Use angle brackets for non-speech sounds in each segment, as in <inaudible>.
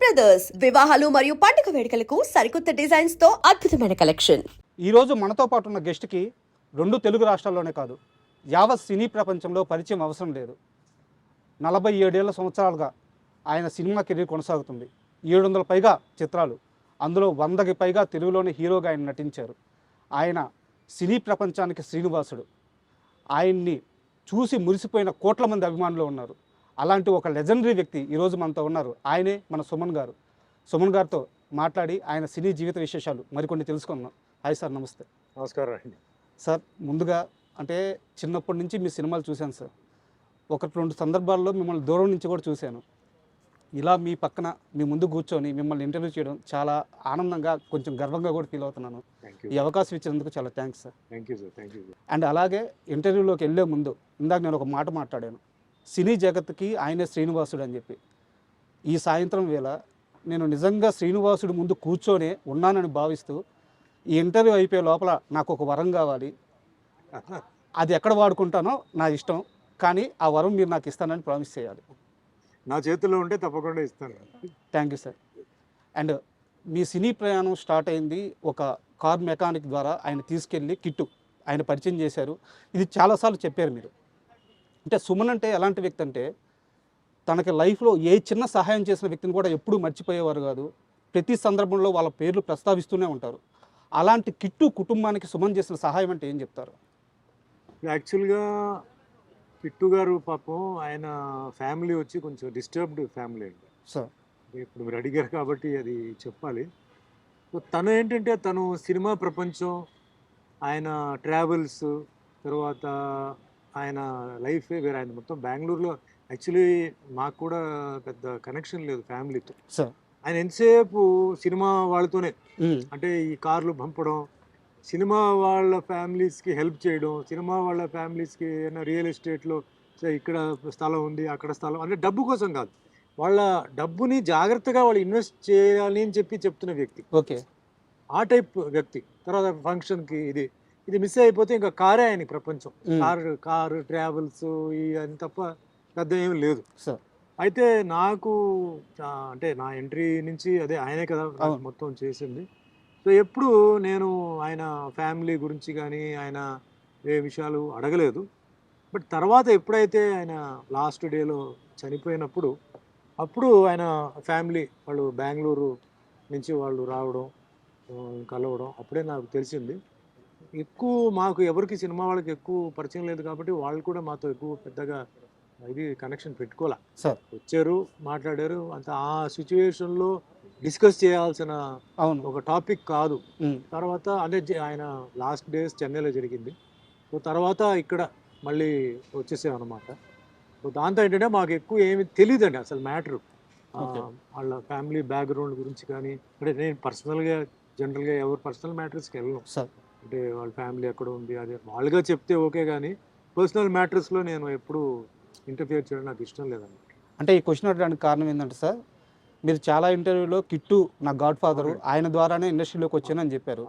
Brothers వివాహాలు మరియు పండుగ వేడుకలకు సరికొత్త డిజైన్స్తో అద్భుతమైన కలెక్షన్ ఈరోజు మనతో పాటు ఉన్న గెస్ట్కి రెండు తెలుగు రాష్ట్రాల్లోనే కాదు యావత్ సినీ ప్రపంచంలో పరిచయం అవసరం లేదు. నలభై ఏడేళ్ళ సంవత్సరాలుగా ఆయన సినిమా కెరీర్ కొనసాగుతుంది. ఏడు వందల పైగా చిత్రాలు అందులో వందకి పైగా తెలుగులోని హీరోగా ఆయన నటించారు. ఆయన సినీ ప్రపంచానికి శ్రీనివాసుడు. ఆయన్ని చూసి మురిసిపోయిన కోట్ల మంది అభిమానులు ఉన్నారు. అలాంటి ఒక లెజెండరీ వ్యక్తి ఈరోజు మనతో ఉన్నారు. ఆయనే మన సుమన్ గారు. సుమన్ గారితో మాట్లాడి ఆయన సినీ జీవిత విశేషాలు మరికొన్ని తెలుసుకున్నాం హాయ్ సార్ నమస్తే. నమస్కారం అండి. సార్ ముందుగా అంటే చిన్నప్పటి నుంచి మీ సినిమాలు చూశాను సార్. ఒకటి రెండు సందర్భాల్లో మిమ్మల్ని దూరం నుంచి కూడా చూశాను. ఇలా మీ పక్కన మీ ముందు కూర్చొని మిమ్మల్ని ఇంటర్వ్యూ చేయడం చాలా ఆనందంగా కొంచెం గర్వంగా కూడా ఫీల్ అవుతున్నాను. ఈ అవకాశం ఇచ్చినందుకు చాలా thanks sir. Thank you sir thank you and అలాగే ఇంటర్వ్యూలోకి వెళ్ళే ముందు ఇందాక నేను ఒక మాట మాట్లాడాను. సినీ జగత్కి ఆయనే శ్రీనివాసుడు అని చెప్పి. ఈ సాయంత్రం వేళ నేను నిజంగా శ్రీనివాసుడు ముందు కూర్చొని ఉన్నానని భావిస్తూ ఈ ఇంటర్వ్యూ అయిపోయే లోపల నాకు ఒక వరం కావాలి. అది ఎక్కడ వాడుకుంటానో నా ఇష్టం కానీ ఆ వరం మీరు నాకు ఇస్తానని ప్రామిస్ చేయాలి. నా చేతుల్లో ఉంటే తప్పకుండా ఇస్తాను. Thank you sir. అండ్ మీ సినీ ప్రయాణం స్టార్ట్ అయింది ఒక కార్ మెకానిక్ ద్వారా ఆయన తీసుకెళ్ళి కిట్టు ఆయన పరిచయం చేశారు. ఇది చాలాసార్లు చెప్పారు మీరు. అంటే సుమన్ అంటే ఎలాంటి వ్యక్తి అంటే తనకి లైఫ్లో ఏ చిన్న సహాయం చేసిన వ్యక్తిని కూడా ఎప్పుడూ మర్చిపోయేవారు కాదు. ప్రతి సందర్భంలో వాళ్ళ పేర్లు ప్రస్తావిస్తూనే ఉంటారు. అలాంటి కిట్టు కుటుంబానికి సుమన్ చేసిన సహాయం అంటే ఏం చెప్తారు? యాక్చువల్గా పిట్టు గారు పాపం ఆయన ఫ్యామిలీ వచ్చి కొంచెం డిస్టర్బ్డ్ ఫ్యామిలీ అండి. సార్. ఇప్పుడు మీరు అడిగారు కాబట్టి అది చెప్పాలి. తను ఏంటంటే తను సినిమా ప్రపంచం ఆయన ట్రావెల్స్ తర్వాత ఆయన లైఫే వేరే. ఆయన మొత్తం బెంగళూరులో యాక్చువల్లీ మాకు కూడా పెద్ద కనెక్షన్ లేదు ఫ్యామిలీతో. ఆయన ఎంతసేపు సినిమా వాళ్ళతోనే. అంటే ఈ కార్లు పంపడం సినిమా వాళ్ళ ఫ్యామిలీస్కి హెల్ప్ చేయడం సినిమా వాళ్ళ ఫ్యామిలీస్కి ఏమైనా రియల్ ఎస్టేట్లో ఇక్కడ స్థలం ఉంది అక్కడ స్థలం అంటే డబ్బు కోసం కాదు. వాళ్ళ డబ్బుని జాగ్రత్తగా వాళ్ళు ఇన్వెస్ట్ చేయాలి అని చెప్పి చెప్తున్న వ్యక్తి. ఓకే. ఆ టైప్ వ్యక్తి. తర్వాత ఫంక్షన్కి ఇది ఇది మిస్ అయిపోతే ఇంకా కారే ఆయన ప్రపంచం. కారు కారు ట్రావెల్స్ ఇవన్నీ తప్ప పెద్ద ఏం లేదు. సార్ అయితే నాకు అంటే నా ఎంట్రీ నుంచి అదే ఆయనే కదా. మొత్తం చేసింది. సో ఎప్పుడు నేను ఆయన ఫ్యామిలీ గురించి కానీ ఆయన ఏ విషయాలు అడగలేదు. బట్ తర్వాత ఎప్పుడైతే ఆయన లాస్ట్ డేలో చనిపోయినప్పుడు అప్పుడు ఆయన ఫ్యామిలీ వాళ్ళు బెంగళూరు నుంచి వాళ్ళు రావడం కలవడం అప్పుడే నాకు తెలిసింది. ఎక్కువ మాకు ఎవరికి సినిమా వాళ్ళకి ఎక్కువ పరిచయం లేదు కాబట్టి వాళ్ళు కూడా మాతో ఎక్కువ పెద్దగా ఇది కనెక్షన్ పెట్టుకోలే. సార్. వచ్చారు మాట్లాడారు అంత ఆ సిచ్యువేషన్లో డిస్కస్ చేయాల్సిన అవును. ఒక టాపిక్ కాదు. తర్వాత అదే జ- ఆయన లాస్ట్ డేస్ చెన్నైలో జరిగింది. సో తర్వాత ఇక్కడ మళ్ళీ వచ్చేసాం అనమాట సో దాంతో ఏంటంటే మాకు ఎక్కువ ఏమి తెలియదండి అసలు మ్యాటర్. వాళ్ళ ఫ్యామిలీ బ్యాక్గ్రౌండ్ గురించి కానీ అంటే నేను పర్సనల్గా జనరల్గా ఎవరు పర్సనల్ మ్యాటర్స్కి వెళ్ళను. సార్. అంటే వాళ్ళ ఫ్యామిలీ ఎక్కడ ఉంది అదే వాళ్ళుగా చెప్తే ఓకే కానీ పర్సనల్ మ్యాటర్స్లో నేను ఎప్పుడు ఇంటర్ఫియర్ చేయడం నాకు ఇష్టం లేదన్నమాట అంటే ఈ క్వశ్చన్ అడగడానికి కారణం ఏంటంటే సార్ మీరు చాలా ఇంటర్వ్యూలో కిట్టు నా గాడ్ ఫాదరు. ఆయన ద్వారానే ఇండస్ట్రీలోకి వచ్చానని చెప్పారు.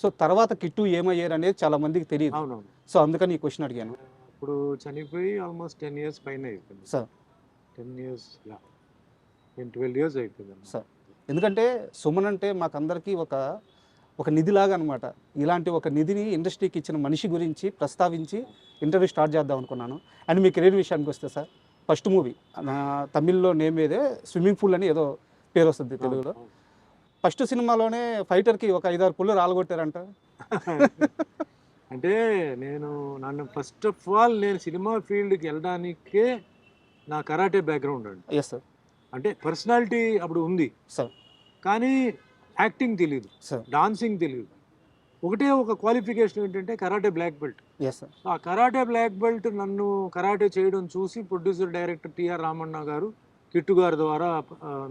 సో తర్వాత కిట్టు ఏమయ్యారు అనేది చాలా మందికి తెలియదు. అవునవును. సో అందుకని ఈ క్వశ్చన్ అడిగాను. ఇప్పుడు చనిపోయి ఆల్మోస్ట్ టెన్ ఇయర్స్ పైన అయిపోయింది. Sir. Ten years ten twelve years అయిపోయింది. సార్. ఎందుకంటే సుమన్ అంటే మాకందరికీ ఒక ఒక నిధిలాగా అనమాట ఇలాంటి ఒక నిధిని ఇండస్ట్రీకి ఇచ్చిన మనిషి గురించి ప్రస్తావించి ఇంటర్వ్యూ స్టార్ట్ చేద్దాం అనుకున్నాను. అండ్ మీ కెరీర్ విషయానికి వస్తే సార్ ఫస్ట్ మూవీ నా తమిళ్ళో నేమ్ ఏదే స్విమ్మింగ్ పూల్ అని ఏదో పేరు వస్తుంది తెలుగులో. ఫస్ట్ సినిమాలోనే ఫైటర్కి ఒక ఐదారు పుల్లు రాలగొట్టారంట. <laughs> అంటే నేను నన్ను ఫస్ట్ ఆఫ్ ఆల్ నేను సినిమా ఫీల్డ్కి వెళ్ళడానికే నా కరాటే బ్యాక్గ్రౌండ్ అండి. ఎస్ సార్ అంటే పర్సనాలిటీ అప్పుడు ఉంది. సార్ కానీ యాక్టింగ్ తెలియదు సార్. డాన్సింగ్ తెలియదు ఒకటే ఒక క్వాలిఫికేషన్ ఏంటంటే కరాటే బ్లాక్ బెల్ట్. ఆ కరాటే బ్లాక్ బెల్ట్ నన్ను కరాటే చేయడం చూసి ప్రొడ్యూసర్ డైరెక్టర్ టిఆర్ రామన్న గారు కిట్టు గారి ద్వారా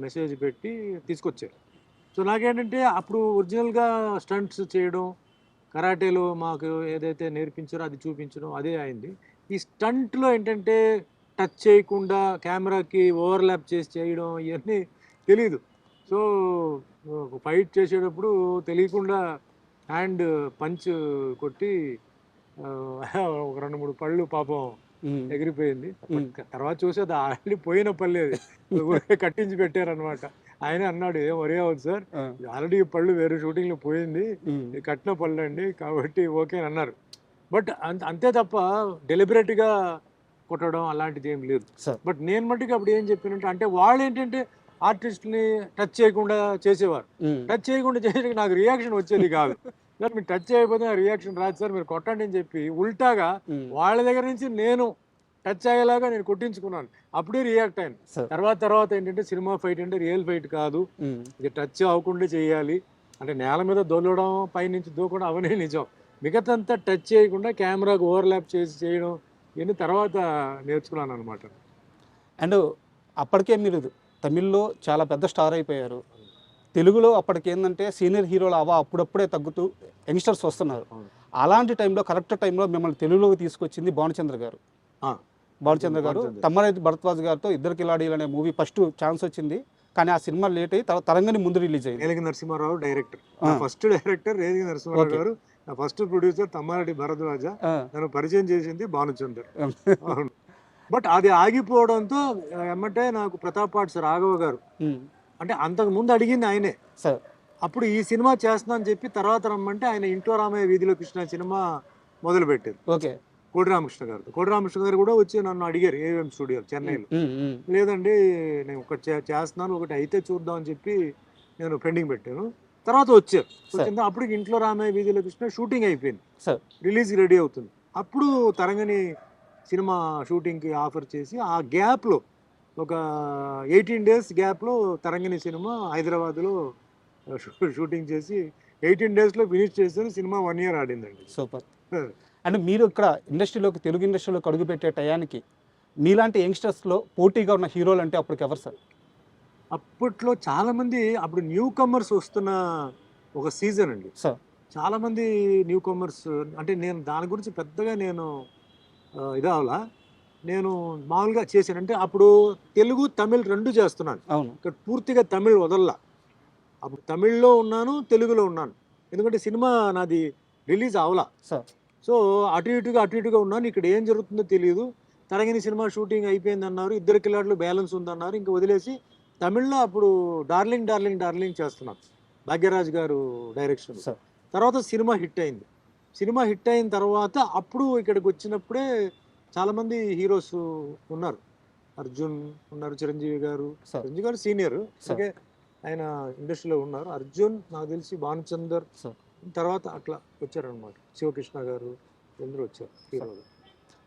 మెసేజ్ పెట్టి తీసుకొచ్చారు. సో నాకేంటంటే అప్పుడు ఒరిజినల్గా స్టంట్స్ చేయడం కరాటేలో మాకు ఏదైతే నేర్పించారో అది చూపించడం అదే అయింది. ఈ స్టంట్లో ఏంటంటే టచ్ చేయకుండా కెమెరాకి ఓవర్లాప్ చేసి చేయడం ఇవన్నీ తెలీదు. సో ఫైట్ చేసేటప్పుడు తెలియకుండా హ్యాండ్ పంచ్ కొట్టి ఒక రెండు మూడు పళ్ళు పాపం ఎగిరిపోయింది. తర్వాత చూసి అది ఆల్రెడీ పోయిన ఊరికే కట్టించి పెట్టారనమాట ఆయన అన్నాడు ఏం వరే అవ్వదు సార్. ఆల్రెడీ పళ్ళు వేరే షూటింగ్లో పోయింది. ఉమ్, ఇది కట్టిన పళ్ళు అండి కాబట్టి ఓకే అని అన్నారు. బట్ అంత తప్ప డెలిబరేట్గా కొట్టడం అలాంటిది ఏం లేదు. బట్ నేను మట్టుకు అప్పుడు ఏం చెప్పినంటే అంటే వాళ్ళు ఏంటంటే ఆర్టిస్ట్ని టచ్ చేయకుండా చేసేవారు. టచ్ చేయకుండా చేసే నాకు రియాక్షన్ వచ్చేది కాదు. సార్ మీరు టచ్ చేయకపోతే రియాక్షన్ రాదు సార్ మీరు కొట్టండి అని చెప్పి ఉల్టాగా వాళ్ళ దగ్గర నుంచి నేను టచ్ అయ్యేలాగా నేను కొట్టించుకున్నాను. అప్పుడే రియాక్ట్ అయ్యాను. తర్వాత తర్వాత ఏంటంటే సినిమా ఫైట్ అంటే రియల్ ఫైట్ కాదు. ఇది టచ్ అవ్వకుండా చేయాలి. అంటే నేల మీద దొల్లడం పైనుంచి దూకడం అవనే నిజం. మిగతంతా టచ్ చేయకుండా కెమెరాకు ఓవర్లాప్ చేసి చేయడం ఇవన్నీ తర్వాత నేర్చుకున్నాను అనమాట అండ్ అప్పటికే మీరు తమిళ్ళో చాలా పెద్ద స్టార్ అయిపోయారు. తెలుగులో అప్పటికి ఏంటంటే సీనియర్ హీరోలు అవా అప్పుడప్పుడే తగ్గుతూ యంగ్స్టర్స్ వస్తున్నారు. అలాంటి టైంలో కరెక్ట్ టైంలో మిమ్మల్ని తెలుగులోకి తీసుకొచ్చింది భానుచంద్ర గారు. భానుచంద్ర గారు. తమ్మరైతు భరద్వాజ్ గారితో ఇద్దరు కిలాడీలు అనే మూవీ ఫస్ట్ ఛాన్స్ వచ్చింది. కానీ ఆ సినిమా లేట్ అయ్యి తరంగని ముందు రిలీజ్ అయింది. Relangi Narasimha Rao director. First director Relangi Narasimha Rao. Garu నా ఫస్ట్ ప్రొడ్యూసర్ తమ్మారెడ్డి భరద్వాజ. నన్ను పరిచయం చేసింది భానుచందర్. అవును. బట్ అది ఆగిపోవడంతో ఎమ్మటే నాకు ప్రతాప్ పాట్స్ రాఘవ గారు అంటే అంతకు ముందు అడిగింది ఆయనే. సార్. అప్పుడు ఈ సినిమా చేస్తున్నా అని చెప్పి తర్వాత రమ్మంటే ఆయన ఇంట్లో రామయ్య వీధిలో కృష్ణ సినిమా మొదలు పెట్టారు ఓకే. కోడి రామకృష్ణ గారు కోడి రామకృష్ణ గారు కూడా వచ్చి నన్ను అడిగారు ఏవిఎం స్టూడియో చెన్నైలో. లేదండి నేను ఒకటి చేస్తున్నాను ఒకటి అయితే చూద్దాం అని చెప్పి నేను పెండింగ్ పెట్టాను. తర్వాత వచ్చారు. వచ్చింది అప్పుడు ఇంట్లో రామయ్య వీధిలో కృష్ణ షూటింగ్ అయిపోయింది. సార్. రిలీజ్ రెడీ అవుతుంది. అప్పుడు తరంగని సినిమా షూటింగ్కి ఆఫర్ చేసి ఆ గ్యాప్లో ఒక ఎయిటీన్ డేస్ గ్యాప్లో తరంగని సినిమా హైదరాబాద్లో షూటింగ్ చేసి ఎయిటీన్ డేస్లో ఫినిష్ చేశాను సినిమా వన్ ఇయర్ ఆడిందండి. సూపర్. అండ్ మీరు ఇక్కడ ఇండస్ట్రీలోకి తెలుగు ఇండస్ట్రీలోకి అడుగుపెట్టే టయానికి మీలాంటి యంగ్స్టర్స్లో పోటీగా ఉన్న హీరోలు అంటే అప్పటికి ఎవరు సార్? అప్పట్లో చాలామంది అప్పుడు న్యూ కమర్స్ వస్తున్న ఒక సీజన్ అండి. సార్. చాలామంది న్యూ కమర్స్ అంటే నేను దాని గురించి పెద్దగా నేను ఇదవలా నేను మామూలుగా చేశాను అంటే అప్పుడు తెలుగు తమిళ్ రెండు చేస్తున్నాను. అవును. ఇక్కడ పూర్తిగా తమిళ్ వదల్లా. అప్పుడు తమిళ్ళో ఉన్నాను తెలుగులో ఉన్నాను. ఎందుకంటే సినిమా నాది రిలీజ్ అవలా సార్. సో అటు ఇటుగా అటు ఇటుగా ఉన్నాను. ఇక్కడ ఏం జరుగుతుందో తెలియదు తరగని సినిమా షూటింగ్ అయిపోయింది అన్నారు ఇద్దరు కిలాట్లు బ్యాలెన్స్ ఉందన్నారు. ఇంకా వదిలేసి తమిళ్ళో అప్పుడు డార్లింగ్ డార్లింగ్ డార్లింగ్ చేస్తున్నాం భాగ్యరాజ్ గారు డైరెక్షన్ సార్. తర్వాత సినిమా హిట్ అయింది. సినిమా హిట్ అయిన తర్వాత అప్పుడు ఇక్కడికి వచ్చినప్పుడే చాలామంది హీరోస్ ఉన్నారు. అర్జున్ ఉన్నారు చిరంజీవి గారు. చిరంజీవి గారు సీనియర్. ఓకే ఆయన ఇండస్ట్రీలో ఉన్నారు. అర్జున్ నాకు తెలిసి భానుచందర్ తర్వాత అట్లా వచ్చారనమాట శివకృష్ణ గారు అందరూ వచ్చారు హీరోలు